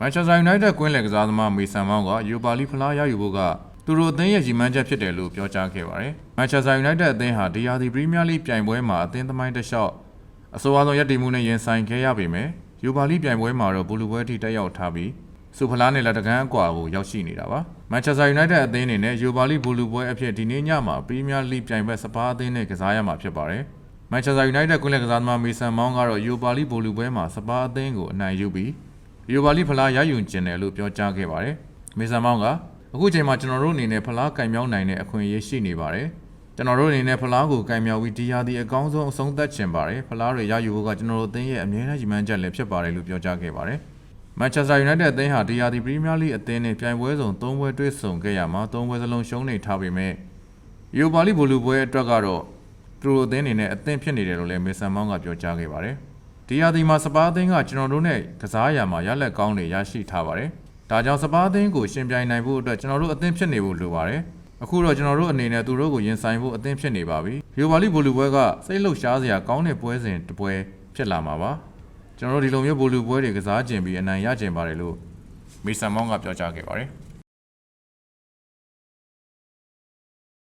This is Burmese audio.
မန်ချက်စတာယူနိုက်တက်ကွင်းလယ်ကစားသမားမေဆန်မောင်းကယူပါလီဖလားရယူဖို့ကသူတို့အသင်းရဲ့ရည်မှန်းချက်ဖြစ်တယ်လို့ပြောကြားခဲ့ပါတယ်။မန်ချက်စတာယူနိုက်တက်အသင်းဟာဒီယာဒီပရီးမီးယားလိပြိုင်ပွဲမှာအသင်းသမိုင်းတစ်လျှောက်အဆိုအဆုံးရည်တည်မှုနဲ့ရင်ဆိုင်ခဲ့ရပေမယ့်ယူပါလီပြိုင်ပွဲမှာတော့ဘူလူပွဲထိတက်ရောက်ထားပြီးစူဖလားနဲ့လက်တကန်းအကွာကိုရောက်ရှိနေတာပါ။မန်ချက်စတာယူနိုက်တက်အသင်းအနေနဲ့ယူပါလီဘူလူပွဲအဖြစ်ဒီနေ့ညမှာပရီးမီးယားလိပြိုင်ပွဲစပါးအသင်းနဲ့ကစားရမှာဖြစ်ပါတယ်။မန်ချက်စတာယူနိုက်တက်ကွင်းလယ်ကစားသမားမေဆန်မောင်းကတော့ယူပါလီဘိုလူပွဲမှာစပါးအသင်းကိုအနိုင်ယူပြီး ယူပါလီဖလားရယူကျင်တယ်လို့ပြောကြားခဲ့ပါတယ်။မေဆန်မောင်းကအခုချိန်မှာကျွန်တော်တို့အနေနဲ့ဖလားကင်မြောင်းနိုင်တဲ့အခွင့်အရေးရှိနေပါတယ်။ကျွန်တော်တို့အနေနဲ့ဖလားကိုကင်မြောင်းပြီးဒီဟာဒီအကောင်းဆုံးအဆုံးသတ်ချင်ပါတယ်။ဖလားတွေရယူဖို့ကကျွန်တော်တို့အသင်းရဲ့အမြဲတမ်းရည်မှန်းချက်လည်းဖြစ်ပါတယ်လို့ပြောကြားခဲ့ပါတယ်။မန်ချက်စတာယူနိုက်တက်အသင်းဟာဒီယာဒီပရီးမီးယားလိအသင်းနဲ့ပြိုင်ပွဲစုံ၃ပွဲတွေ့ဆုံခဲ့ရမှာ၃ပွဲစလုံးရှုံးနေထားပေမဲ့ယူပါလီဘိုလူပွဲအတွက်ကတော့သူတို့အသင်းအနေနဲ့အသင်းဖြစ်နေတယ်လို့လည်းမေဆန်မောင်းကပြောကြားခဲ့ပါတယ်။ ဒီယာဒီမှာစပါးအသင်းကကျွန်တော်တို့နဲ့ကစားရမှာရလက်ကောင်းတွေရရှိထားပါတယ်။ဒါကြောင့်စပါးအသင်းကိုရှင်ပြိုင်နိုင်ဖို့အတွက်ကျွန်တော်တို့အသင်းဖြစ်နေဖို့လိုပါတယ်။အခုတော့ကျွန်တော်တို့အနေနဲ့သူတို့ကိုရင်ဆိုင်ဖို့အသင်းဖြစ်နေပါပြီ။ယူပါလီဘိုလူပွဲကစိတ်လှုပ်ရှားစရာကောင်းတဲ့ပွဲစဉ်တစ်ပွဲဖြစ်လာမှာပါ။ကျွန်တော်တို့ဒီလိုမျိုးဘိုလူပွဲတွေကစားကျင်ပြီးအနိုင်ရကျင်ပါတယ်လို့မီဆန်မောင်းကပြောကြားခဲ့ပါတယ်။